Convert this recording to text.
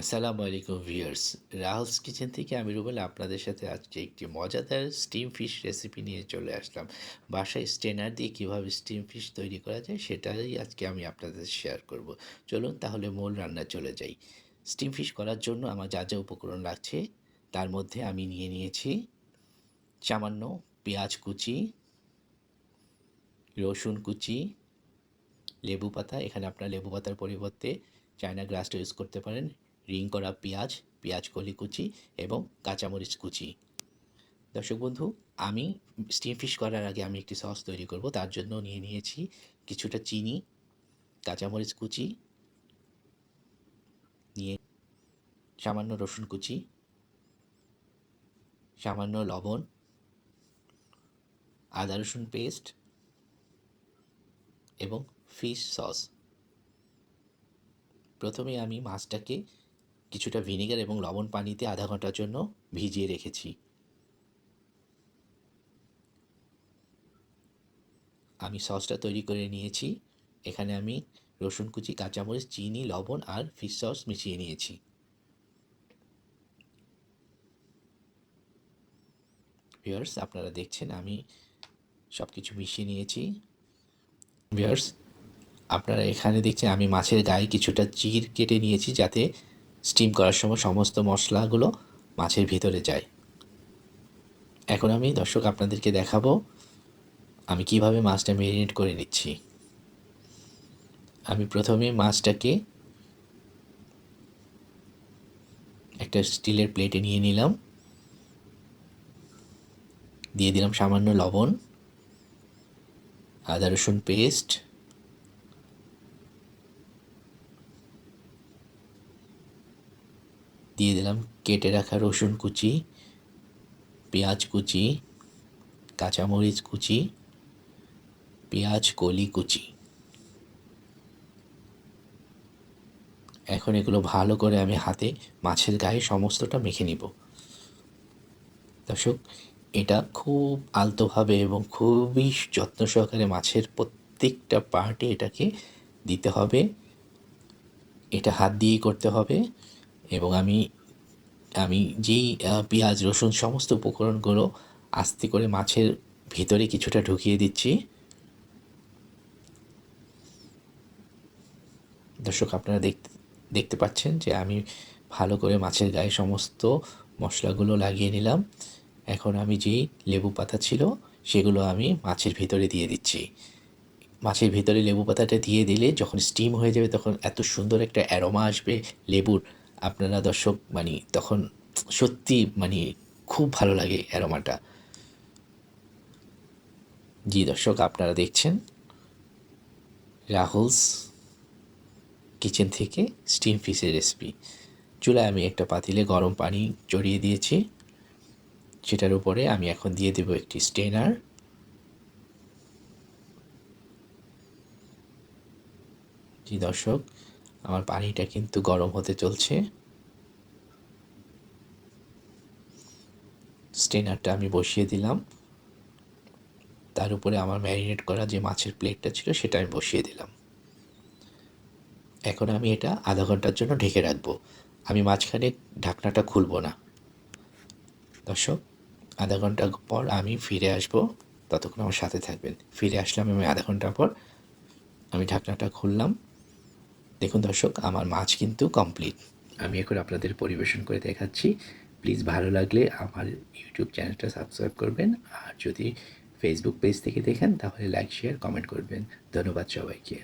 আসসালামু আলাইকুম viewers. Rahul's kitchen থেকে আমি রুবেল, আপনাদের সাথে আজকে একটি মজাদার স্টিম ফিশ রেসিপি নিয়ে চলে আসলাম। বাসায় স্টেনার দিয়ে কীভাবে স্টিম ফিশ তৈরি করা যায় সেটাই আজকে আমি আপনাদের শেয়ার করব। চলুন তাহলে মূল রান্না চলে যাই। স্টিম ফিশ করার জন্য আমার যা যা উপকরণ লাগছে, তার মধ্যে আমি নিয়ে নিয়েছি সামান্য পেঁয়াজ কুচি, রসুন কুচি, লেবু পাতা। এখানে আপনার লেবু পাতার পরিবর্তে চায়না গ্রাসটা ইউজ করতে পারেন। রিং করা পেঁয়াজ পেঁয়াজ কলি কুচি এবং কাঁচামরিচ কুচি। দর্শক বন্ধু, আমি স্টিম ফিশ করার আগে আমি একটি সস তৈরি করব। তার জন্য নিয়ে নিয়েছি কিছুটা চিনি, কাঁচামরিচ কুচি, নিয়ে সামান্য রসুন কুচি, সামান্য লবণ, আদা রসুন পেস্ট এবং ফিশ সস প্রথমে আমি মাছটাকে কিছুটা ভিনেগার এবং লবণ পানিতে আধা ঘণ্টার জন্য ভিজিয়ে রেখেছি। আমি সসটা তৈরি করে নিয়েছি। এখানে আমি রসুন কুচি, কাঁচামরিচ, চিনি, লবণ আর ফিশ সস মিশিয়ে নিয়েছি। ভিউয়ার্স আপনারা দেখছেন আমি সব কিছু মিশিয়ে নিয়েছি। ভিউয়ার্স আপনারা এখানে দেখছেন আমি মাছের গায়ে কিছুটা চির কেটে নিয়েছি যাতে স্টিম করার সময় সমস্ত মশলাগুলো মাছের ভিতরে যায়। এখন আমি দর্শক আপনাদেরকে দেখাবো আমি কীভাবে মাছটা ম্যারিনেট করে নিচ্ছি। আমি প্রথমে মাছটাকে একটা স্টিলের প্লেটে নিয়ে নিলাম। দিয়ে দিলাম সামান্য লবণ, আদা রসুন পেস্ট দিয়ে দিলাম, কেটে রাখা রসুন কুচি, পেঁয়াজ কুচি, কাঁচামরিচ কুচি, পেঁয়াজ কলি কুচি। এখন এগুলো ভালো করে আমি হাতে মাছের গায়ে সমস্তটা মেখে নিব। দর্শক, এটা খুব আলতোভাবে এবং খুবই যত্ন সহকারে মাছের প্রত্যেকটা পার্টে এটাকে দিতে হবে। এটা হাত দিয়েই করতে হবে। এবং আমি আমি যেই পেঁয়াজ, রসুন সমস্ত উপকরণগুলো আস্তে করে মাছের ভিতরে কিছুটা ঢুকিয়ে দিচ্ছি। দর্শক, আপনারা দেখতে দেখতে পাচ্ছেন যে আমি ভালো করে মাছের গায়ে সমস্ত মশলাগুলো লাগিয়ে নিলাম। এখন আমি যেই লেবু পাতা ছিল সেগুলো আমি মাছের ভিতরে দিয়ে দিচ্ছি। মাছের ভিতরে লেবু পাতাটা দিয়ে দিলে যখন স্টিম হয়ে যাবে তখন এত সুন্দর একটা অ্যারোমা আসবে লেবুর। আপনারা দর্শক মানে তখন সত্যি মানে খুব ভালো লাগে অ্যারোমাটা। জি দর্শক, আপনারা দেখছেন রাহুলস কিচেন থেকে স্টিম ফিশের রেসিপি। চুলায় আমি একটা পাতিলে গরম পানি চড়িয়ে দিয়েছি। সেটার উপরে আমি এখন দিয়ে দেব একটি স্টেনার জি দর্শক আমার পানিটা কিন্তু গরম হতে চলছে। স্টেনারটা আমি বসিয়ে দিলাম। তার উপরে আমার ম্যারিনেট করা যে মাছের প্লেটটা ছিল, সেটা আমি বসিয়ে দিলাম। এখন আমি এটা আধা ঘণ্টার জন্য ঢেকে রাখব। আমি মাঝখানে ঢাকনাটা খুলবো না। দর্শক, আধা ঘণ্টা পর আমি ফিরে আসব। ততক্ষণ আমার সাথে থাকবেন। ফিরে আসলাম আমি আধা ঘণ্টা পর। আমি ঢাকনাটা খুললাম। দেখুন দর্শক, আমার মাছ কিন্তু কমপ্লিট আমি এখন আপনাদের পরিবেশন করে দেখাচ্ছি। প্লিজ ভালো লাগলে আমার ইউটিউব চ্যানেলটা সাবস্ক্রাইব করবেন আর যদি ফেসবুক পেজ থেকে দেখেন, তাহলে লাইক শেয়ার কমেন্ট করবেন। ধন্যবাদ সবাইকে।